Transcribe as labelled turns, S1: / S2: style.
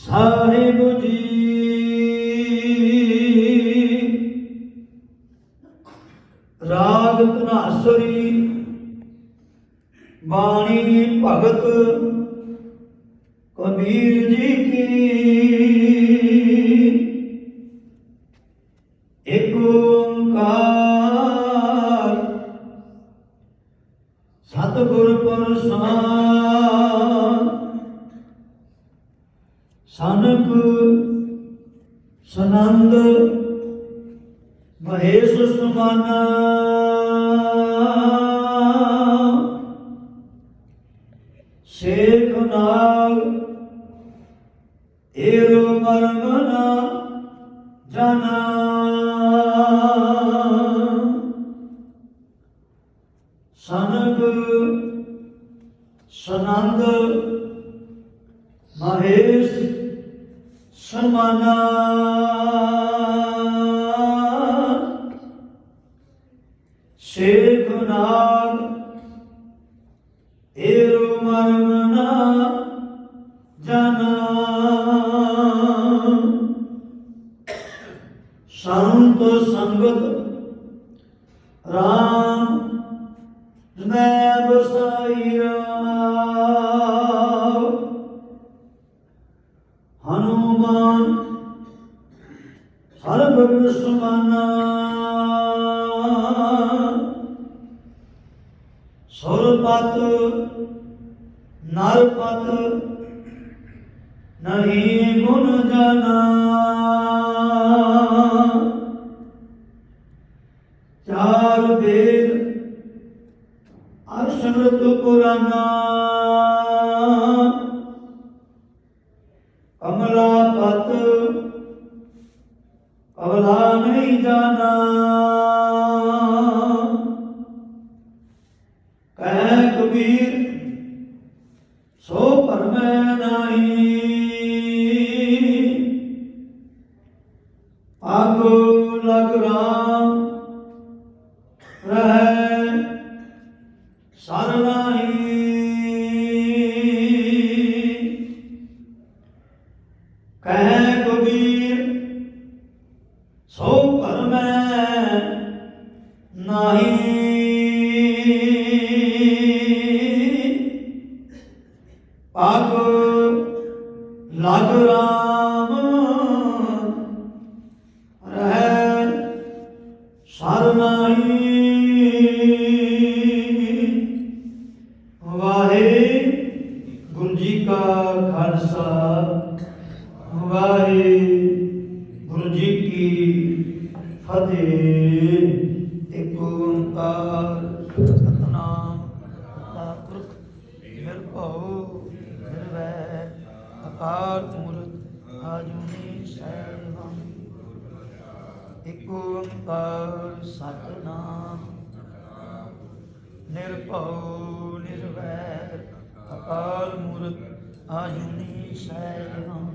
S1: ਸਾਹਿਬ ਜੀ। ਰਾਗ ਧਨਾਸਰੀ ਬਾਣੀ ਭਗਤ ਕਬੀਰ ਜੀ ਕੀ ਸਤਿਗੁਰ ਪ੍ਰਸਾਦ। ਸਨਕ ਸਨੰਦ ਮਹੇਸ਼ ਸਮਾਨਾ। ਸੇਖ ਨਾਗ ਏਰੋ ਮਰਮਨਾ ਜਨਾ। ਸਨਕ ਸਨੰਦ ਮਹੇਸ਼ ਸਮਾਨਾ ਸ਼ੇਖ ਨਾਗ ਏਰੋ ਮਰਮਨਾ ਜਨਾ ਸੰਤ ਸੰਗਤ ਰਾਮ ਮੈਂ ਬਸਾਈ ਰਾਮ ਹਨੂਮਾਨ ਸਰਬ ਸੁਮਨਾ ਸੁਰਪਤ ਨਰਪਤ ਨਹੀਂ ਗੁਣ ਜਨਾ ਅਰਸ਼ਮ੍ਰਤ ਪੁਰਾਨਾ। ਕਮਲਾ ਪਤ, ਕਮਲਾ ਨਹੀਂ ਜਾਣਾ। ਕਹਿ ਕਬੀਰ, ਸੋ ਪਰਮੈ ਨਹੀਂ। ਆਗੋ ਲਗ ਰਾਮ, ਰਹਿ ਸਰਨਾਹੀ ਕਹਿ ਕਬੀਰ ਸੋ ਪਰਮੈ ਨਾਹੀ। ਪਗ ਲਗ ਰਾਮ ਰਹਿ ਸਰਨਾਹੀ ਕਾ ਖਾਲਸਾ। ਵਾਹਿਗੁਰੂ ਜੀ ਕੀ ਫਤਿਹ। ਇੱਕ ਓੰਕਾਰ ਸਤਨਾਮ ਸਤਿਗੁਰ ਨਿਰਭਉ ਨਿਰਵੈਰ ਅਕਾਲ ਮੂਰਤ ਆਜੂਨੀ ਸੈਭੰ ਇੱਕ ਓੰਕਾਰ ਸਤਨਾਮ। ਨਿਰਭਉ, ਨਿਰਵੈਰ, ਅਕਾਲ ਮੂਰਤ ਆਜੂਨੀ ਸੈਭੰ